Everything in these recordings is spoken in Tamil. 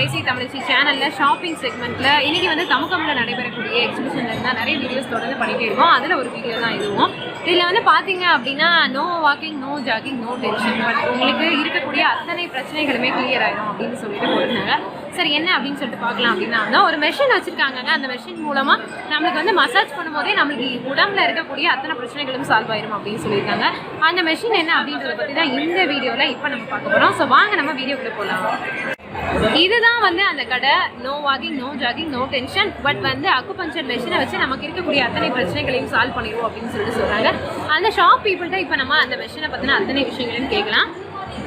கிரேசி தமிழ்ச்சி சேனலில் ஷாப்பிங் செக்மெண்ட்டில் இன்றைக்கி வந்து தமுகமில் நடைபெறக்கூடிய எக்ஸிபிஷனில் இருந்தால் நிறைய வீடியோஸ் தொடர்ந்து பண்ணிகிட்டே இருக்கோம். அதில் ஒரு வீடியோ தான் இதுவும். இதில் வந்து பார்த்தீங்க அப்படின்னா no walking no jogging no tension but உங்களுக்கு இருக்கக்கூடிய அத்தனை பிரச்சனைகளுமே கிளியர் ஆயிடும் அப்படின்னு சொல்லிட்டு போட்டிருந்தாங்க. சரி என்ன அப்படின்னு சொல்லிட்டு பார்க்கலாம் அப்படின்னா வந்து ஒரு மெஷின் வச்சுருக்காங்க அந்த மெஷின் மூலமாக நம்மளுக்கு வந்து மசாஜ் பண்ணும்போதே நம்மளுக்கு உடம்புல இருக்கக்கூடிய அத்தனை பிரச்சனைகளும் சால்வ் ஆயிரும் அப்படின்னு சொல்லியிருக்காங்க. அந்த மெஷின் என்ன அப்படின்றத பற்றி தான் இந்த வீடியோவில் இப்போ நம்ம பார்க்க போகிறோம் ஸோ வாங்க நம்ம வீடியோக்குள்ளே போகலாம் இதுதான் வந்து அந்த கடை. No walking no jogging no tension but வந்து அக்குபஞ்சர் மெஷினை வச்சு நமக்கு இருக்கக்கூடிய அத்தனை பிரச்சனைகளையும் சால்வ் பண்ணிடுவோம் அப்படின்னு சொல்லிட்டு சொல்கிறாங்க அந்த ஷாப் பீப்புள்கிட்ட இப்போ நம்ம அந்த மெஷினை பற்றின அத்தனை விஷயங்களையும் கேட்கலாம்.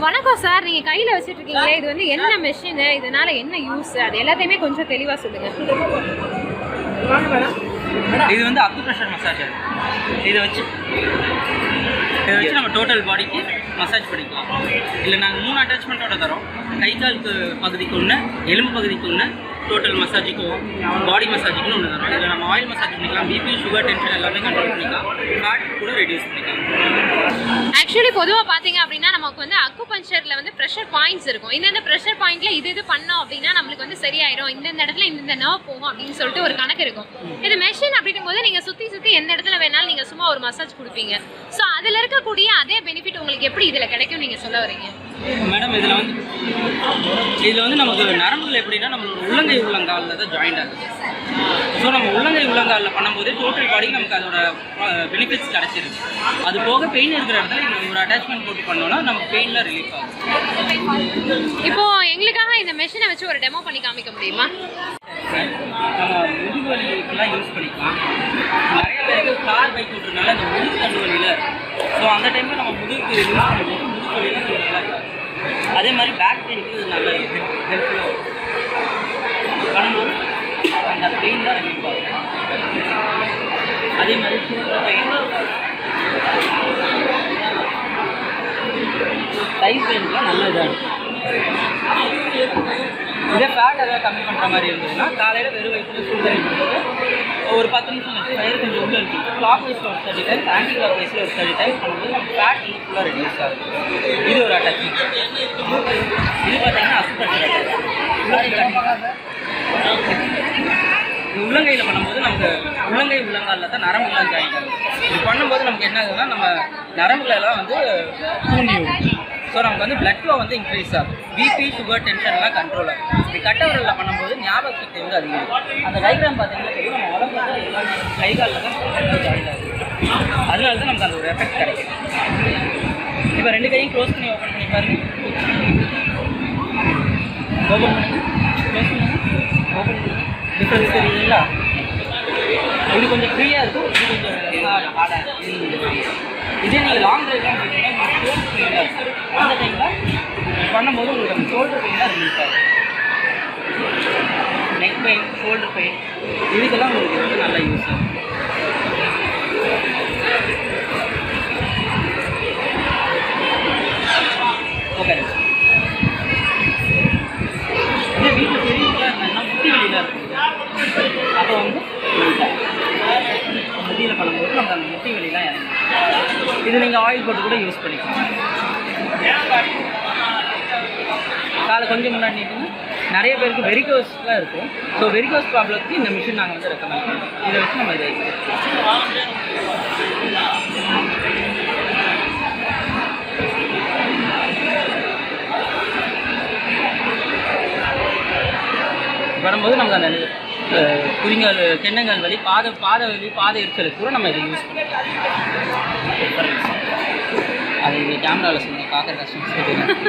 வணக்கம் சார் நீங்கள் கையில் வச்சுட்டு இருக்கீங்களே இது வந்து என்ன மெஷினு இதனால என்ன யூஸ் அது எல்லாத்தையுமே கொஞ்சம் தெளிவாக சொல்லுங்கள் இது வந்து அக்குப்ரெஷர் மசாஜர் இதை வச்சு இதை வச்சு நம்ம டோட்டல் பாடிக்கு மசாஜ் பண்ணிக்கலாம். இல்லை நாங்கள் மூணு அட்டாச்மெண்ட்டோட தரோம். கை கால் பகுதிக்கு ஒன்று எலும்பு பகுதிக்கு ஒன்று டோட்டல் மசாஜுக்கும் பாடி மசாஜுக்கும் ஒன்று தரோம். இதில் நம்ம ஆயில் மசாஜ் பண்ணிக்கலாம். பிபி சுகர் டென்ஷன் எல்லாமே கண்ட்ரோல் பண்ணிக்கலாம். ஃபேட் கூட ரெடியூஸ் பண்ணிக்கலாம். ஆக்சுவலி பொதுவாக பார்த்தீங்க அப்படின்னா நமக்கு வந்து அக்குபஞ்சரில் வந்து ப்ரெஷர் பாயிண்ட்ஸ் இருக்கும். இந்தந்த ப்ரெஷர் பாயிண்ட்டில் இது இது பண்ணோம் அப்படின்னா நம்மளுக்கு வந்து சரியாயிரும். இந்தந்த இடத்துல இந்தந்த நர்வ் போகும் அப்படின்னு சொல்லிட்டு ஒரு கணக்கு இருக்கும். இது மெஷின் அப்படிங்கும்போது நீங்கள் சுற்றி சுற்றி எந்த இடத்துல வேணாலும் நீங்கள் சும்மா ஒரு மசாஜ் கொடுப்பீங்க. ஸோ அதில் இருக்கக்கூடிய அதே பெனிஃபிட் உங்களுக்கு எப்படி இதில் கிடைக்கும் நீங்கள் சொல்ல வரீங்க? மேடம் இதில் வந்து இதில் வந்து நமக்கு நரம்புகள் எப்படின்னா நம்மளோட உள்ளங்கை உள்ளங்காலில் தான் ஜாயிண்ட் ஆகுது. ஸோ நம்ம உள்ளங்கை உள்ளங்காலில் பண்ணும்போது டோட்டல் பாடிக்கு நமக்கு அதோட பெனிஃபிட்ஸ் கிடச்சிருக்கு அது போக பெயின் இருக்கிற இடத்துல இந்த ஒரு அட்டாச்மெண்ட் போட்டு பண்ணோம்னா நமக்கு பெயினில் ரிலீஃப் ஆகும். இப்போ எங்களுக்காக இந்த மெஷினை வச்சு ஒரு டெமோ பண்ணி காமிக்க முடியுமா? நம்ம முதுகு வலிக்கெல்லாம் யூஸ் பண்ணிக்கலாம். நிறைய பேருக்கு கார் பைக் விட்டுறதுனால அந்த முதுகு தண்டு வலியில் ஸோ அந்த டைமில் நம்ம முதுகுக்கு யூஸ் பண்ணும்போது முதுகு வலியெல்லாம் கொஞ்சம் நல்லா இருக்கும் அதே மாதிரி பேக் பெயினுக்கு இது ஹெல்ப்ஃபுல்லாக இருக்கும் பண்ணும்போது அந்த பெயின் தான் ரிலீஃப் ஆகும். அதே மாதிரி ஷோல்டர் பெயின் தை பெயின்லாம் நல்ல இதாக இருக்கும் இதே ஃபேட் ஏதாவது கம்மி பண்ணுற மாதிரி இருந்ததுன்னா காலையில் வெறும் வயிற்றுல சுடுதண்ணி பண்ணுறது ஒரு பத்து நிமிஷம் வச்சு வயிறு கொஞ்சம் உள்ளே இருக்கு கிளாக் வைஸில் ஒரு தேர்ட்டி டைம்ஸ் ஆன்டி கிளாக் வைஸில் ஒரு தேர்ட்டி டைம்ஸ் பண்ணும்போது நம்ம ஃபேட் வந்து ஃபுல்லாக ரெடியூஸ் ஆகுது. இது ஒரு அட்டாச்சிங் இது பார்த்தீங்கன்னா அசுப்பட்டு உள்ளங்கையில் பண்ணும்போது நமக்கு உள்ளங்கை உள்ளங்காலில் தான் நரம்புலாம் ஜாயின் ஆகுது இது பண்ணும்போது நமக்கு என்ன ஆகுதுன்னா நம்ம நரம்புகளெல்லாம் வந்து தூண்டி விடும். ஸோ நமக்கு வந்து பிளட் ஃப்ளோ வந்து இன்க்ரீஸ் ஆகும். பிபி சுகர் டென்ஷன்லாம் கண்ட்ரோல் ஆகும். இப்படி கட்டவரில் பண்ணும்போது ஞாபக சக்தி வந்து அதிகரிக்கும். அந்த டைக்ராம் பார்த்தீங்கன்னா தெரியும் நம்ம உடம்புல தான் கை காலில் தான் ஜாயின் ஆகுது. அதனால தான் நமக்கு அந்த ஒரு எஃபெக்ட் கிடைக்கும் இப்போ ரெண்டு கையும் க்ளோஸ் பண்ணி ஓப்பன் பண்ணி பாருங்க. ஓப்பன் பண்ணுங்க. க்ளோஸ் பண்ணுங்க. ஓப்பன் பண்ணுங்க. டிஃப்ரென்ஸ் தெரியுதுங்களா? இது கொஞ்சம் ஃப்ரீயாக இருக்கும். இது கொஞ்சம் ஹார்டாக இருக்கும். இதே நீங்கள் லாங் ட்ரைவ்லாம் போயிட்டீங்கன்னா உங்களுக்கு ஃப்ரீயாக இருக்கும் அந்த டைமில் பண்ணும்போது உங்களுக்கு அந்த ஷோல்டர் பெயின் தான் ரிலீஃப் ஆகும். நெக் பெயின் ஷோல்டர் பெயின் இதுக்கெல்லாம் உங்களுக்கு வந்து நல்லா யூஸ் ஆகும். ஓகே இதே வீட்டில் பெரியவங்களா இருந்தாங்கன்னா முட்டி வலியில் இருக்குது அப்போ வந்து முட்டியில் பண்ணும்போது நம்ம அந்த முட்டி வலிலாம் இறங்கும் இது நீங்கள் ஆயில் போட்டு கூட யூஸ் பண்ணிக்கலாம். காலை கொஞ்சம் முன்னாடி நீட்டிங்கன்னா நிறைய பேருக்கு வெரிகோஸ்லாம் இருக்கும். ஸோ வெரிகோஸ் ப்ராப்ளத்துக்கு இந்த மிஷின் நாங்கள் வந்து ரெக்கமெண்ட் பண்ணுறோம் இதை வச்சு நம்ம இதை வரும்போது நமக்கு அந்த குறிங்கால் குதிங்கால் தென்னங்கால் வலி பாத பாத வலி பாத எரிச்சலுக்கு கூட நம்ம இதை யூஸ் பண்ணிக்கலாம் அது இங்கே கேமராவில் சொன்ன பார்க்குற கஷ்டம்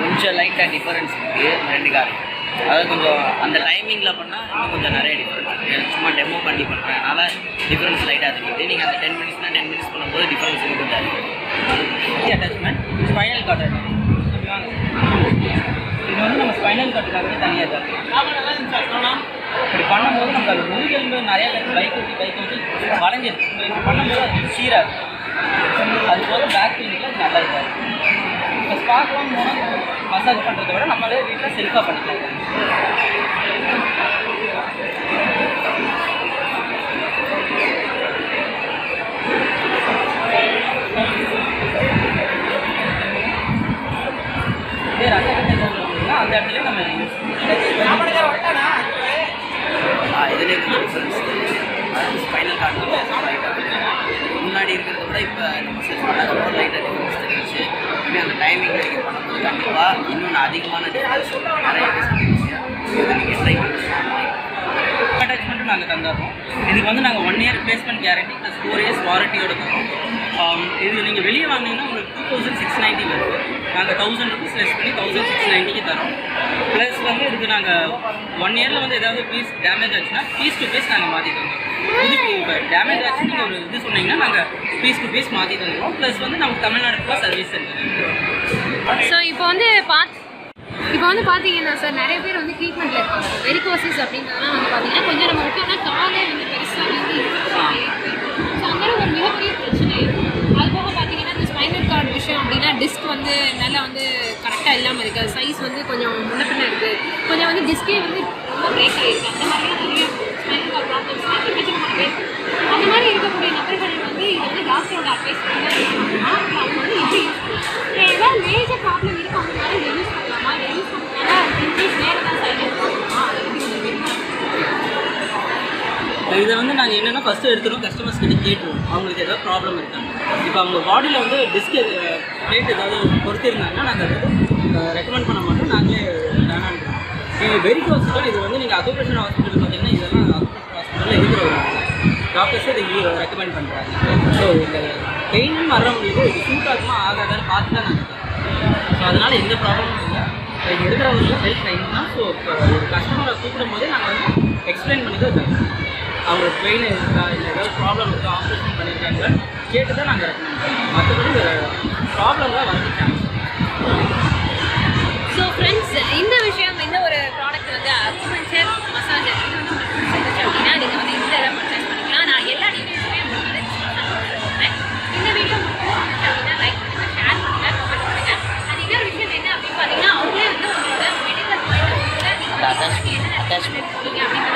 கொஞ்சம் லைட்டாக டிஃபரன்ஸ் இருக்குது ரெண்டு கார் அதாவது கொஞ்சம் அந்த டைமிங்கில் பண்ணால் இன்னும் கொஞ்சம் நிறைய டிஃபரன்ஸ் சும்மா டெமோ பண்ணி பண்ணுறேன் அதனால் டிஃபரன்ஸ் லைட்டாக தெரியுது. நீங்கள் அந்த டென் மினிட்ஸ்னால் டென் மினிட்ஸ் பண்ணும்போது டிஃபரன்ஸ் இருக்கும் கொஞ்சம் அட்டாச்மெண்ட் ஸ்பைனல் கார்டு இது வந்து நம்ம ஸ்பைனல் கார்டுக்காகவே தனியாக தான் இப்படி பண்ணும்போது நமக்கு அது முதுகெலும்பு நிறைய பேர் பைக் ஓட்டி பைக் ஓட்டி வளைஞ்சிருக்கு இப்படி பண்ணும்போது அது சீராக இருக்கும் அது போக பேக் பெயினுக்கு நல்லா இதாக இருக்கும் இப்போ ஸ்பாக்லாம் போனால் மசாஜ் பண்ணுறதை விட நம்மளே வீட்டில் செல்ஃபாக பண்ணிக்கலாம். விட இப்போ நம்ம செட் பண்ணதுக்கப்புறம் லைட்டாக டிஃப்ரென்ஸ் தெரிஞ்சு இனிமேல் அந்த டைமிங் நீங்கள் பண்ணும்போது கண்டிப்பாக இன்னும் அதிகமான டிஃப்ரென்ஸ் நிறைய டிஃப்ரென்ஸ் இதை நீங்கள் ட்ரை பண்ணி அட்டாச்மெண்ட்டும் நாங்கள் தந்துடுறோம் இதுக்கு வந்து நாங்கள் one year placement guarantee plus four years வாரண்டியோட தரோம் இது நீங்கள் வெளியே வாங்கினீங்கன்னா உங்களுக்கு டூ தௌசண்ட் சிக்ஸ் நைன்ட்டி வருது நாங்கள் தௌசண்ட் ருபீஸ் லெஸ் பண்ணி தௌசண்ட் சிக்ஸ் நைன்ட்டிக்கு தரோம். ப்ளஸ் வந்து இதுக்கு நாங்கள் ஒன் இயரில் வந்து ஏதாவது பீஸ் டேமேஜ் ஆச்சுன்னா பீஸ் டு பீஸ் நாங்கள் மாற்றி தந்துடுவோம் இதுக்கு இப்போ டேமேஜ் ஆச்சு நீங்கள் ஒரு இது சொன்னீங்கன்னா நாங்கள் பீஸ் டு பீஸ் மாற்றி தந்துடுவோம் ப்ளஸ் வந்து நமக்கு தமிழ்நாடு ஃபுல்லாக சர்வீஸ் சென்டர் ஸோ இப்போ வந்து பாத் இப்போ வந்து பார்த்தீங்கன்னா சார் நிறைய பேர் வந்து ட்ரீட்மெண்ட்டில் இருக்காங்க வெரிகோசிஸ் அப்படின்றதெல்லாம் வந்து பார்த்தீங்கன்னா கொஞ்சம் நம்ம விட்டோம்னா காலே வந்து பெருசாக வந்து ஸோ அந்த ஒரு மிகப்பெரிய பிரச்சனை அது போக பார்த்தீங்கன்னா இந்த ஸ்பைனல் கார்டு விஷயம் அப்படின்னா டிஸ்க் வந்து நல்லா வந்து கரெக்டாக இல்லாமல் இருக்குது சைஸ் வந்து கொஞ்சம் முன்ன பின்ன இருக்குது கொஞ்சம் வந்து டிஸ்கே வந்து ரொம்ப பிரேக் ஆகிருக்கு அந்த மாதிரிலாம் நிறைய ப்ராப்ளம்ஸ் நிறைய பிரச்சனை அந்த மாதிரி இருக்கக்கூடிய நபர்கள் வந்து இது வந்து டாக்டரோட அட்வைஸ் பண்ணி அவங்க வந்து எப்படி யூஸ் பண்ணலாம்? ஏதாவது மேஜர் ப்ராப்ளம் இருக்கு? அப்படின்னாலும் இதை யூஸ் பண்ணலாமா? இதை யூஸ் பண்ணனால இன்கேஸ் வேறு ஏதாவது சைடு இருக்குமா இதை வந்து நாங்கள் என்னென்னா ஃபஸ்ட்டு எடுத்துருவோம் கஸ்டமர்ஸ் கிட்ட கேட்டுருவோம். அவங்களுக்கு ஏதாவது ப்ராப்ளம் இருக்காங்க இப்போ அவங்க பாடியில் வந்து டிஸ்க் ரேட் ஏதாவது பொறுத்திருந்தாங்கன்னா நாங்கள் அதை ரெக்கமெண்ட் பண்ண மாட்டோம். நாங்களே வேணான்றோம் இது ஹாஸ்பிட்டல் இது வந்து நீங்கள் அக்குபேஷன் ஹாஸ்பிட்டல் பார்த்தீங்கன்னா இதெல்லாம் ஹாஸ்பிட்டலில் இருக்கிறவங்க டாக்டர்ஸ் இதை ரெக்கமெண்ட் பண்ணுறாங்க ஸோ இந்த பெயின் வர்றவங்களுக்கு இது சூட் ஆகுமா ஆகாதான்னு பார்த்து தான் நாங்கள் ஸோ அதனால் எந்த ப்ராப்ளமும் இல்லை. இங்கே இருக்கிறவங்களுக்கு வெல் ட்ரைன் தான். ஸோ இப்போ ஒரு கஸ்டமரை கூப்பிடும் போதே நாங்கள் வந்து எக்ஸ்பிளைன் பண்ணி தான் தரோம் அவங்களுக்கு பெயின் இருக்கா இல்லை ஏதாவது ப்ராப்ளம் இருக்கா ஆப்ரேஷன் பண்ணியிருக்காங்க கேட்டு தான் நாங்கள் ரெக்கமெண்ட் பண்ணுவோம் மற்றபடி ப்ராப்ளம்லாம் வந்துட்டாங்க ஸோ ஃப்ரெண்ட்ஸ் இந்த விஷயம் இந்த ஒரு ப்ராடக்ட் வந்து அக்குபஞ்சர் மசாஜர் இது வந்து அப்படின்னா நீங்கள் வந்து இந்த பர்ச்சேஸ் பண்ணிக்கலாம். நான் எல்லா டீட்டெயில்ஸுமே உங்களுக்கு இந்த வீடியோ அப்படின்னா லைக் பண்ணுங்கள் ஷேர் பண்ணுங்கள் கமெண்ட் பண்ணுங்கள் அது இன்னொரு விஷயம் என்ன அப்படின்னு பார்த்தீங்கன்னா அவங்களே வந்து உங்களோட மெடிக்கல் பாயிண்ட் ஆஃப் வியூவில் நீங்கள் என்ன அட்டாச்மெண்ட் போடுங்க அப்படின்னு